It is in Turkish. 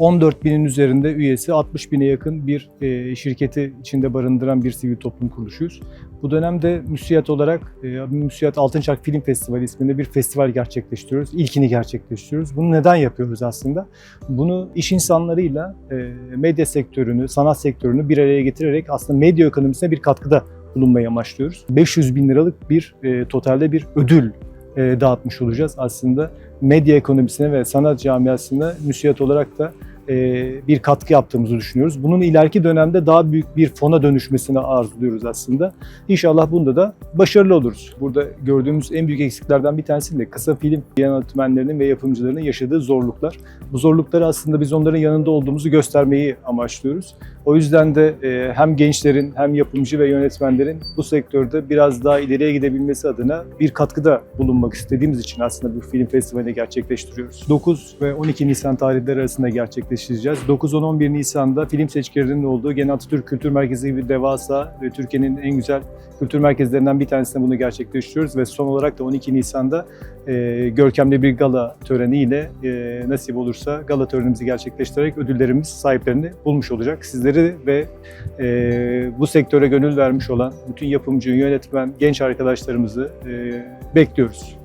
14 binin üzerinde üyesi, 60 bine yakın bir e, şirketi içinde barındıran bir sivil toplum kuruluşuyuz. Bu dönemde müsiyat olarak e, Müsiyat Altınçak Film Festivali isminde bir festival gerçekleştiriyoruz. İlkini gerçekleştiriyoruz. Bunu neden yapıyoruz aslında? Bunu iş insanlarıyla e, medya sektörünü, sanat sektörünü bir araya getirerek aslında medya ekonomisine bir katkıda bulunmayı amaçlıyoruz. 500 bin liralık bir e, totalde bir ödül e, dağıtmış olacağız aslında. Medya ekonomisine ve sanat camiasına müsiyat olarak da bir katkı yaptığımızı düşünüyoruz. Bunun ileriki dönemde daha büyük bir fona dönüşmesini arzuluyoruz aslında. İnşallah bunda da başarılı oluruz. Burada gördüğümüz en büyük eksiklerden bir tanesi de kısa film yönetmenlerinin ve yapımcılarının yaşadığı zorluklar. Bu zorlukları aslında biz onların yanında olduğumuzu göstermeyi amaçlıyoruz. O yüzden de e, hem gençlerin hem yapımcı ve yönetmenlerin bu sektörde biraz daha ileriye gidebilmesi adına bir katkıda bulunmak istediğimiz için aslında bu film festivalini gerçekleştiriyoruz. 9 ve 12 Nisan tarihleri arasında gerçekleştireceğiz. 9-10-11 Nisan'da film seçkilerinin olduğu Gene Atatürk Kültür Merkezi gibi devasa ve Türkiye'nin en güzel kültür merkezlerinden bir tanesinde bunu gerçekleştiriyoruz ve son olarak da 12 Nisan'da e, görkemli bir gala töreniyle e, nasip olursa gala törenimizi gerçekleştirerek ödüllerimiz sahiplerini bulmuş olacak. Sizleri ve e, bu sektöre gönül vermiş olan bütün yapımcı, yönetmen, genç arkadaşlarımızı e, bekliyoruz.